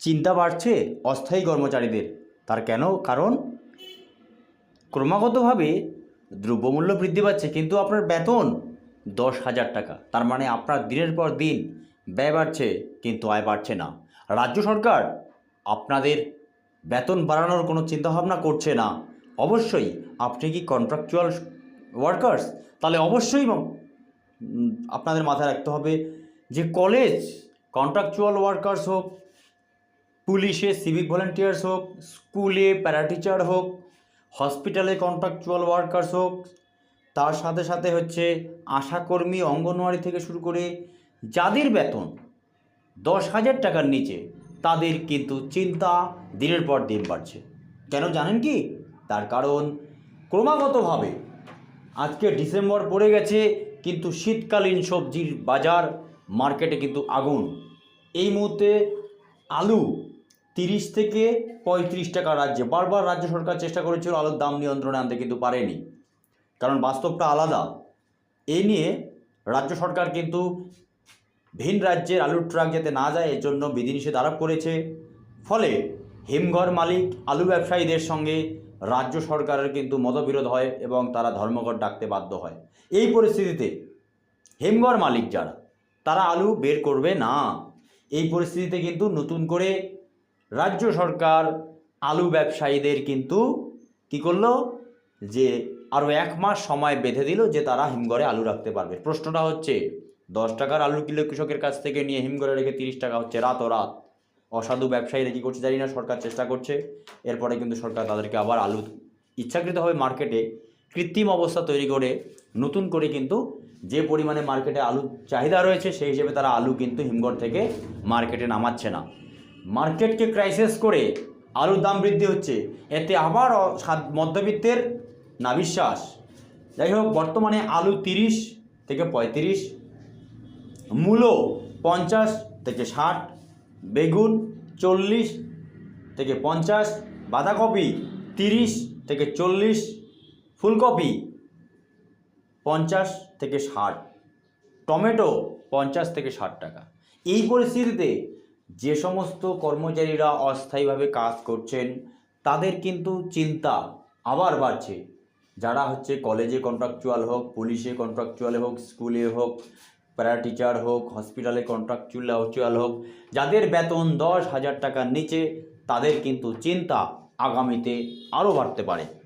চিন্তা বাড়ছে অস্থায়ী কর্মচারীদের। তার কেন? কারণ ক্রমাগতভাবে দ্রব্যমূল্য বৃদ্ধি পাচ্ছে, কিন্তু আপনার বেতন দশ হাজার টাকা। তার মানে আপনার দিনের পর দিন ব্যয় বাড়ছে, কিন্তু আয় বাড়ছে না। রাজ্য সরকার আপনাদের বেতন বাড়ানোর কোনো চিন্তাভাবনা করছে না। অবশ্যই আপনি কি কন্ট্রাকচুয়াল ওয়ার্কার্স তাহলে অবশ্যই আপনাদের মাথায় রাখতে হবে যে কলেজ কন্ট্রাকচুয়াল ওয়ার্কার্স হোক পুলিশে সিভিক ভলেন্টিয়ার্স হোক স্কুলে প্যারাটিচার হোক হসপিটালে কন্ট্রাকচুয়াল ওয়ার্কার্স হোক, তার সাথে সাথে হচ্ছে আশাকর্মী অঙ্গনওয়াড়ি থেকে শুরু করে যাদের বেতন দশ হাজার টাকার নিচে, তাদের কিন্তু চিন্তা দিনের পর দিন বাড়ছে। কেন জানেন কি? তার কারণ ক্রমাগতভাবে আজকে ডিসেম্বর পড়ে গেছে, কিন্তু শীতকালীন সবজির বাজার মার্কেটে কিন্তু আগুন। এই মুহূর্তে আলু তিরিশ থেকে পঁয়ত্রিশ টাকা রাজ্যে। বারবার রাজ্য সরকার চেষ্টা করেছিল আলুর দাম নিয়ন্ত্রণে আনতে, কিন্তু পারেনি। কারণ বাস্তবটা আলাদা। এই নিয়ে রাজ্য সরকার কিন্তু ভিন রাজ্যের আলুর ট্রাক যাতে না যায়, এর জন্য বিধিনিষেধ আরোপ করেছে। ফলে হিমঘর মালিক, আলু ব্যবসায়ীদের সঙ্গে রাজ্য সরকারের কিন্তু মতবিরোধ হয় এবং তারা ধর্মঘট ডাকতে বাধ্য হয়। এই পরিস্থিতিতে হিমঘর মালিক যারা, তারা আলু বের করবে না। এই পরিস্থিতিতে কিন্তু নতুন করে রাজ্য সরকার আলু ব্যবসায়ীদের কিন্তু কী করল? যে আরও এক মাস সময় বেঁধে দিল যে তারা হিমঘরে আলু রাখতে পারবে। প্রশ্নটা হচ্ছে, দশ টাকার আলু কিলো কৃষকের কাছ থেকে নিয়ে হিমঘরে রেখে তিরিশ টাকা হচ্ছে রাত ও রাত অসাধু ব্যবসায়ীরা কী করছে জানি না সরকার চেষ্টা করছে। এরপরে কিন্তু সরকার তাদেরকে আবার আলু ইচ্ছাকৃতভাবে মার্কেটে কৃত্রিম অবস্থা তৈরি করে নতুন করে কিন্তু যে পরিমাণে মার্কেটে আলু চাহিদা রয়েছে, সেই হিসেবে তারা আলু কিন্তু হিমঘর থেকে মার্কেটে নামাচ্ছে না। মার্কেটকে ক্রাইসিস করে আলুর দাম বৃদ্ধি হচ্ছে। এতে আবার মধ্যবিত্তের নাবিশ্বাস। যাই হোক, বর্তমানে আলু তিরিশ থেকে পঁয়ত্রিশ, মূলো পঞ্চাশ থেকে ষাট, বেগুন চল্লিশ থেকে পঞ্চাশ, বাঁধাকপি তিরিশ থেকে চল্লিশ, ফুলকপি পঞ্চাশ থেকে ষাট, টমেটো পঞ্চাশ থেকে ষাট টাকা। এই পরিস্থিতিতে যে সমস্ত কর্মচারীরা অস্থায়ীভাবে কাজ করছেন, তাদের কিন্তু চিন্তা আবার বাড়ছে। যারা হচ্ছে কলেজে কন্ট্রাকচুয়াল হোক পুলিশে কন্ট্রাকচুয়াল হোক স্কুলে হোক প্যারা টিচার হোক হসপিটালে কন্ট্রাকচুয়াল হোক, যাদের বেতন দশ হাজার টাকার নিচে, তাদের কিন্তু চিন্তা আগামীতে আরও বাড়তে পারে।